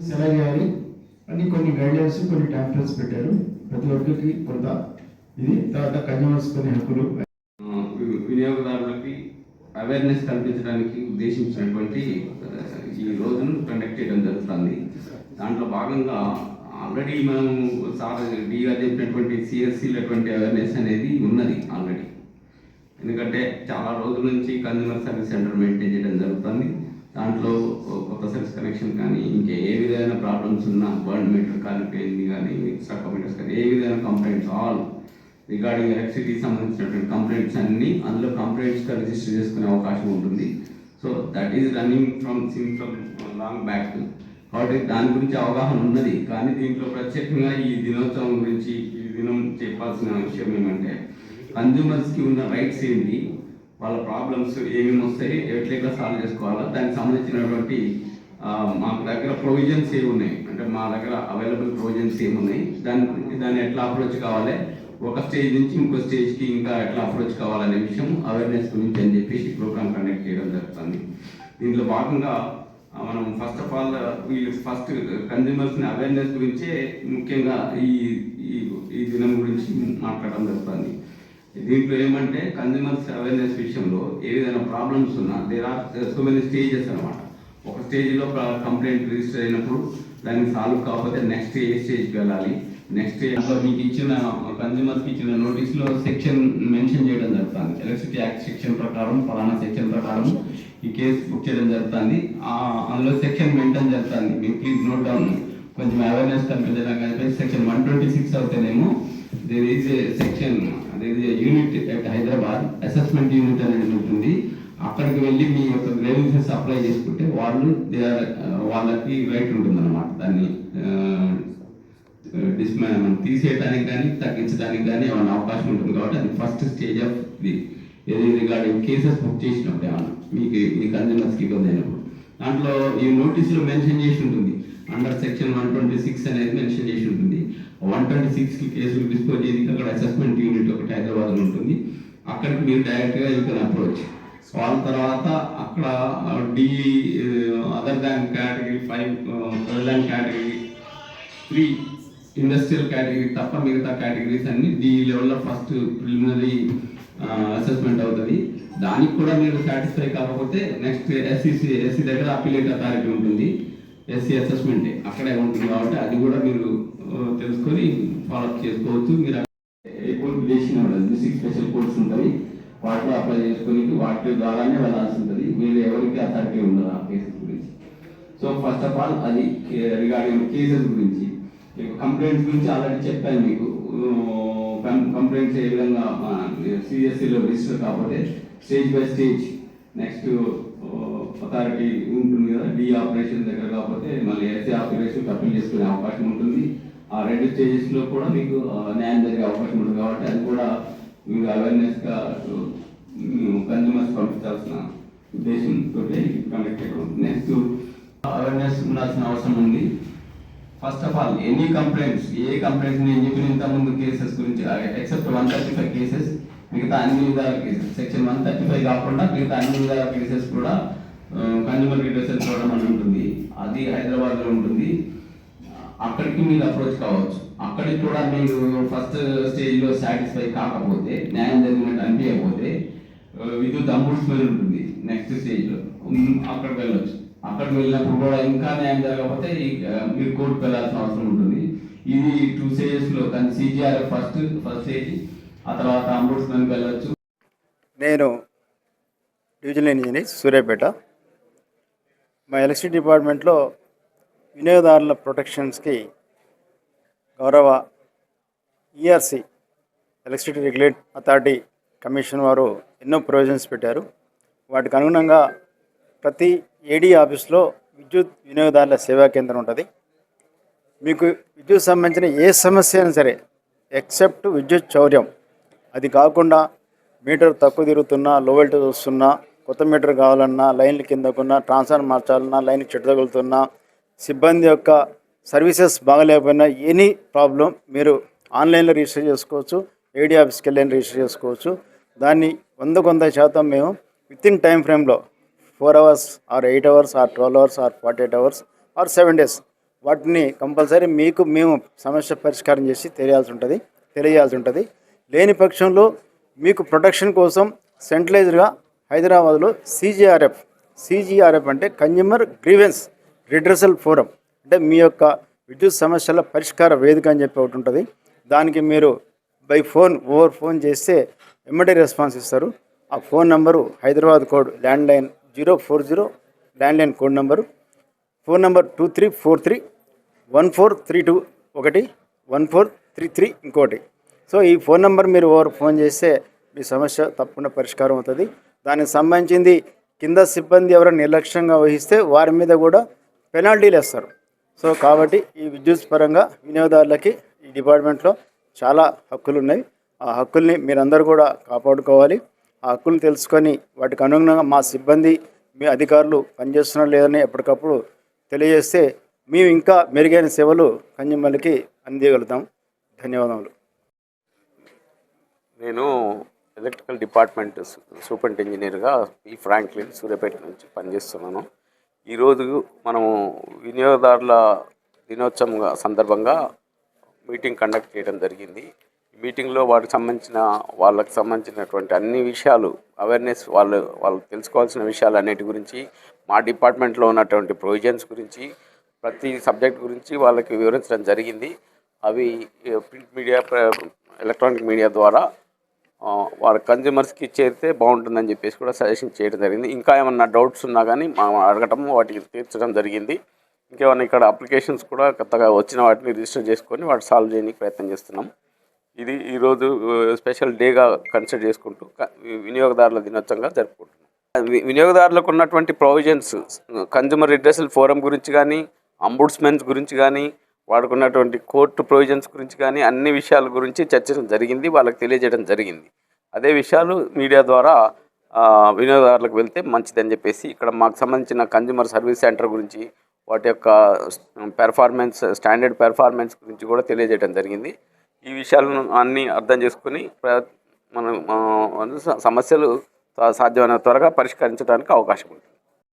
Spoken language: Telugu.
ఎలా చేయాలి అని కొన్ని గైడ్లైన్స్ కొన్ని టాంప్లెట్స్ పెట్టారు. ప్రతి ఒక్కరికి కొంత ఇది తర్వాత కన్జ్యూమర్స్ కొన్ని హక్కులు. వి- వినియోగదారులకి అవేర్నెస్ కల్పించడానికి ఉద్దేశించినటువంటి ఈ రోజును కండక్ట్ చేయడం జరుగుతుంది. దాంట్లో భాగంగా ఆల్రెడీ మనం సార్ డీగా చెప్పినటువంటి సిఎస్సీలటువంటి అవేర్నెస్ అనేది ఉన్నది ఆల్రెడీ ఎందుకంటే చాలా రోజుల నుంచి కన్జ్యూమర్ సర్వీస్ సెంటర్ మెయింటైన్ చేయడం జరుగుతుంది. దాంట్లో కనెక్షన్ కానీ ఇంకా ఏ విధమైన ప్రాబ్లమ్స్ ఉన్నా బర్న్ మీటర్ కాలిపోయింది కానీ స్టక్ మీటర్స్ కానీ ఏ విధమైన కంప్లైంట్స్ ఆల్ రిగార్డింగ్ ఎలక్ట్రిసిటీకి సంబంధించినటువంటి కంప్లైంట్స్ అన్ని అందులో కంప్లైంట్స్గా రిజిస్టర్ చేసుకునే అవకాశం ఉంటుంది. So that is running from sim from long back కాబట్టి దాని గురించి అవగాహన ఉన్నది. కానీ దీంట్లో ప్రత్యేకంగా ఈ దినోత్సవం గురించి ఈ దినం చెప్పాల్సిన విషయం ఏమంటే కన్జ్యూమర్స్కి ఉన్న రైట్స్ ఏంటి? వాళ్ళ ప్రాబ్లమ్స్ ఏమేమి వస్తాయి? ఎట్లా సాల్వ్ చేసుకోవాలా? దానికి సంబంధించినటువంటి మాకు దగ్గర ప్రొవిజన్స్ ఏమి ఉన్నాయి? అంటే మా దగ్గర అవైలబుల్ ప్రొవిజన్స్ ఏమి ఉన్నాయి? దాని దాన్ని ఎట్లా అప్రోచ్ కావాలి? ఒక స్టేజ్ నుంచి ఇంకో స్టేజ్కి ఇంకా ఎట్లా అప్రోచ్ కావాలనే విషయం అవేర్నెస్ గురించి అని చెప్పేసి ప్రోగ్రామ్ కండక్ట్ చేయడం జరుగుతుంది. దీంట్లో భాగంగా మనం ఫస్ట్ ఆఫ్ ఆల్ వీళ్ళు ఫస్ట్ కన్జ్యూమర్స్ని అవేర్నెస్ గురించే ముఖ్యంగా ఈ ఈ దినం గురించి మాట్లాడడం జరుగుతుంది. దీంట్లో ఏమంటే కన్జ్యూమర్స్ అవేర్నెస్ విషయంలో ఏ విధంగా ప్రాబ్లమ్స్ ఉన్నా there are so many stages అనమాట ఒక స్టేజ్లో కంప్లైంట్ రిజిస్టర్ అయినప్పుడు దాన్ని సాల్వ్ కాకపోతే నెక్స్ట్ ఏ స్టేజ్కి వెళ్ళాలి. నెక్స్ట్ అందులో మీకు ఇచ్చిన కన్జ్యూమర్స్కి ఇచ్చిన నోటీస్లో సెక్షన్ మెన్షన్ చేయడం జరుగుతుంది. ఎలక్ట్రిసిటీ యాక్ట్ సెక్షన్ ప్రకారం ఫలానా సెక్షన్ ప్రకారం ఈ కేసు బుక్ చేయడం జరుగుతుంది. అందులో సెక్షన్ మెయింటైన్ జరుగుతుంది. మీరు ప్లీజ్ నోట్ డౌన్ కొంచెం అవేర్నెస్ కల్పించడం కానీ section one twenty six అవుతేనేమో there is a section there is unit at Hyderabad assessment unit అనేది ఉంటుంది. అక్కడికి వెళ్ళి మీ యొక్క గ్రేవింగ్సెస్ అప్లై చేసుకుంటే వాళ్ళు దే ఆర్ వాళ్ళకి రైట్ ఉంటుంది అనమాట దాన్ని డిస్మే తీసేయడానికి కానీ తగ్గించడానికి కానీ ఏమైనా అవకాశం ఉంటుంది కాబట్టి అది ఫస్ట్ స్టేజ్ ఆఫ్ ది ఏది రిగార్డింగ్ కేసెస్ బుక్ చేసినప్పుడు ఏమన్నా మీకు మీ కన్జ్యూమర్స్కి ఇబ్బంది అయినప్పుడు. దాంట్లో ఈ నోటీసులో మెన్షన్ చేసి ఉంటుంది. Under section one twenty six అనేది మెన్షన్ చేసి ఉంటుంది. వన్ ట్వంటీ సిక్స్కి కేసులు డిస్పోజ్ చేయడానికి అక్కడ అసెస్మెంట్ యూనిట్ ఒకటి హైదరాబాద్లో ఉంటుంది. అక్కడికి మీరు డైరెక్ట్గా యూ కెన్ అప్రోచ్ వాళ్ళ తర్వాత అక్కడ the other than category five other than category three industrial category తప్ప మిగతా కేటగిరీస్ అన్ని డి లెవెల్లో ఫస్ట్ ప్రిలిమినరీ అసెస్మెంట్ అవుతుంది. దానికి కూడా మీరు సాటిస్ఫై కాకపోతే నెక్స్ట్ ఎస్సీసీ ఎస్సీ దగ్గర అపిలేట్ అథారిటీ ఉంటుంది. ఎస్సీ అసెస్మెంట్ అక్కడే ఉంటుంది కాబట్టి అది కూడా మీరు తెలుసుకొని ఫాలోఅప్ చేసుకోవచ్చు. మీరు కోర్టు చేసిన డిస్ట్రిక్ట్ స్పెషల్ కోర్స్ ఉంటాయి. వాటిలో అప్లై చేసుకుని వాటి ద్వారానే వెళ్ళాల్సి ఉంటుంది. మీరు ఎవరికి అథారిటీ ఉండదు ఆ కేసెస్ గురించి. సో ఫస్ట్ ఆఫ్ ఆల్ అది రిగార్డింగ్ కేసెస్ గురించి. కంప్లైంట్స్ గురించి ఆల్రెడీ చెప్పాను మీకు. కంప్లైంట్స్ ఏ విధంగా సిఎస్సిలో రిజిస్టర్ కాకపోతే stage by stage next authority ఉంటుంది కదా డి ఆపరేషన్ దగ్గర కాకపోతే మళ్ళీ ఎస్ఏ ఆపరేషన్ అప్పీల్ చేసుకునే అవకాశం ఉంటుంది. ఆ రెండు స్టేజెస్లో కూడా మీకు న్యాయం జరిగే అవకాశం ఉంటుంది కాబట్టి అది కూడా మీరు అవేర్నెస్గా కన్జ్యూమర్స్ పంపించాల్సిన ఉద్దేశంతో కండక్ట్ చేయడం నెక్స్ట్ అవేర్నెస్ ఉండాల్సిన అవసరం ఉంది. First of all any complaints A complaints నేను చెప్పిన ఇంత ముందు కేసెస్ గురించి except one thirty five cases మిగతా అన్ని విధాల cases section one thirty five కాకుండా మిగతా అన్ని విధాల కేసెస్ కూడా కన్జ్యూమర్ రిటర్స్ చూడడం అని ఉంటుంది. అది హైదరాబాద్లో ఉంటుంది. అక్కడికి మీరు అప్రోచ్ కావచ్చు. అక్కడికి కూడా మీరు ఫస్ట్ స్టేజ్లో సాటిస్ఫై కాకపోతే న్యాయం జరిగినట్టు అనిపించకపోతే విద్యుత్ అంబుడ్స్మెన్ ఉంటుంది నెక్స్ట్ స్టేజ్లో అక్కడికి వెళ్ళొచ్చు. అక్కడికి వెళ్ళినప్పుడు కూడా ఇంకా న్యాయం జరగకపోతే మీరు కోర్టుకు వెళ్ళాల్సిన అవసరం ఉంటుంది. ఇది టూ స్టేజెస్లో కానీ సిజిఆర్ ఫస్ట్ ఫస్ట్ స్టేజ్ ఆ తర్వాత అంబుడ్స్మెన్కి వెళ్ళొచ్చు. నేను డివిజనల్ ఇంజనీర్ సూర్యాపేట. మా ఎలక్ట్రిసిటీ డిపార్ట్మెంట్లో వినియోగదారుల ప్రొటెక్షన్స్కి గౌరవ ERC electricity regulate authority commission వారు ఎన్నో ప్రొవిజన్స్ పెట్టారు. వాటికి అనుగుణంగా ప్రతి ఏడీ ఆఫీస్లో విద్యుత్ వినియోగదారుల సేవా కేంద్రం ఉంటుంది. మీకు విద్యుత్ సంబంధించిన ఏ సమస్య అయినా సరే ఎక్సెప్ట్ విద్యుత్ చౌర్యం అది కాకుండా మీటర్ తక్కువ తిరుగుతున్నా లో వోల్టేజ్ వస్తున్నా కొత్త మీటర్ కావాలన్నా లైన్ల కిందకున్నా ట్రాన్స్ఫార్మర్ మార్చాలన్నా లైన్ చెట్టు తగులుతున్నా సిబ్బంది యొక్క సర్వీసెస్ బాగలేకపోయినా ఎనీ ప్రాబ్లం మీరు ఆన్లైన్లో రిజిస్టర్ చేసుకోవచ్చు ఏడీ ఆఫీస్కి వెళ్ళి రిజిస్టర్ చేసుకోవచ్చు. దాన్ని వందకు వంద శాతం మేము విత్ ఇన్ టైం ఫ్రేమ్లో four hours or eight hours or twelve hours or forty eight hours or seven days వాటిని కంపల్సరీ మీకు మేము సమస్య పరిష్కారం చేసి తెలియాల్సి ఉంటుంది తెలియాల్సి ఉంటుంది. లేని పక్షంలో మీకు ప్రొటెక్షన్ కోసం సెంట్రలైజ్డ్గా హైదరాబాద్లో సీజీఆర్ఎఫ్ సీజీఆర్ఎఫ్ అంటే కన్జ్యూమర్ గ్రీవెన్స్ రిడ్రసల్ ఫోరం అంటే మీ యొక్క విద్యుత్ సమస్యల పరిష్కార వేదిక అని చెప్పి ఒకటి ఉంటుంది. దానికి మీరు బై ఫోన్ ఓవర్ ఫోన్ చేస్తే ఎమ్మటే రెస్పాన్స్ ఇస్తారు. ఆ phone number Hyderabad code landline zero four zero landline code number. Phone number two three four three one four three two ఒకటి వన్ ఫోర్ త్రీ త్రీ ఇంకోటి. సో ఈ ఫోన్ నంబర్ మీరు ఓవర్ ఫోన్ చేస్తే మీ సమస్య తప్పకుండా పరిష్కారం అవుతుంది. దానికి సంబంధించింది కింద సిబ్బంది ఎవరైనా నిర్లక్ష్యంగా వహిస్తే వారి మీద కూడా పెనాల్టీలు వేస్తారు సో కాబట్టి ఈ విద్యుత్ పరంగా వినియోగదారులకి ఈ డిపార్ట్మెంట్లో చాలా హక్కులు ఉన్నాయి ఆ హక్కుల్ని మీరందరూ కూడా కాపాడుకోవాలి. ఆ హక్కులు తెలుసుకొని వాటికి అనుగుణంగా మా సిబ్బంది మీ అధికారులు పనిచేస్తున్నారు లేదని ఎప్పటికప్పుడు తెలియజేస్తే మేము ఇంకా మెరుగైన సేవలు కన్జ్యూమర్లకి అందియగలుగుతాం. ధన్యవాదములు. నేను ఎలక్ట్రికల్ డిపార్ట్మెంట్ సు- సూపరింట్ ఇంజనీర్గా ఈ ఫ్రాంక్లిన్ సూర్యాపేట నుంచి పనిచేస్తున్నాను. ఈరోజు మనము వినియోగదారుల దినోత్సవం సందర్భంగా మీటింగ్ కండక్ట్ చేయడం జరిగింది. ఈ మీటింగ్లో వాటికి సంబంధించిన వాళ్ళకి సంబంధించినటువంటి అన్ని విషయాలు అవేర్నెస్ వాళ్ళు వాళ్ళు తెలుసుకోవాల్సిన విషయాలు అన్నిటి గురించి మా డిపార్ట్మెంట్లో ఉన్నటువంటి ప్రొవిజన్స్ గురించి ప్రతి సబ్జెక్ట్ గురించి వాళ్ళకి వివరించడం జరిగింది. అవి ప్రింట్ మీడియా ఎలక్ట్రానిక్ మీడియా ద్వారా వారి కన్జ్యూమర్స్కి చేరితే బాగుంటుందని చెప్పేసి కూడా సజెషన్ చేయడం జరిగింది. ఇంకా ఏమన్నా డౌట్స్ ఉన్నా కానీ మనం అడగటం వాటికి తీర్చడం జరిగింది. ఇంకేమన్నా ఇక్కడ అప్లికేషన్స్ కూడా కొత్తగా వచ్చిన వాటిని రిజిస్టర్ చేసుకొని వాటి సాల్వ్ చేయడానికి ప్రయత్నం చేస్తున్నాం. ఇది ఈరోజు స్పెషల్ డేగా కన్సిడర్ చేసుకుంటూ వినియోగదారుల దినోత్సవంగా జరుపుకుంటున్నాం. వినియోగదారులకు ఉన్నటువంటి ప్రొవిజన్స్ కన్జ్యూమర్ రిడ్రెసల్ ఫోరం గురించి కానీ అంబుడ్స్మెన్స్ గురించి కానీ వాడుకున్నటువంటి కోర్టు ప్రొవిజన్స్ గురించి కానీ అన్ని విషయాల గురించి చర్చించడం జరిగింది వాళ్ళకి తెలియజేయడం జరిగింది. అదే విషయాలు మీడియా ద్వారా వినియోగదారులకు వెళ్తే మంచిదని చెప్పేసి ఇక్కడ మాకు సంబంధించిన కన్జ్యూమర్ సర్వీస్ సెంటర్ గురించి వాటి యొక్క పెర్ఫార్మెన్స్ స్టాండర్డ్ పెర్ఫార్మెన్స్ గురించి కూడా తెలియజేయడం జరిగింది. ఈ విషయాలను అన్నీ అర్థం చేసుకుని మనం సమస్యలు సాధ్యమైన త్వరగా పరిష్కరించడానికి అవకాశం ఉంటుంది.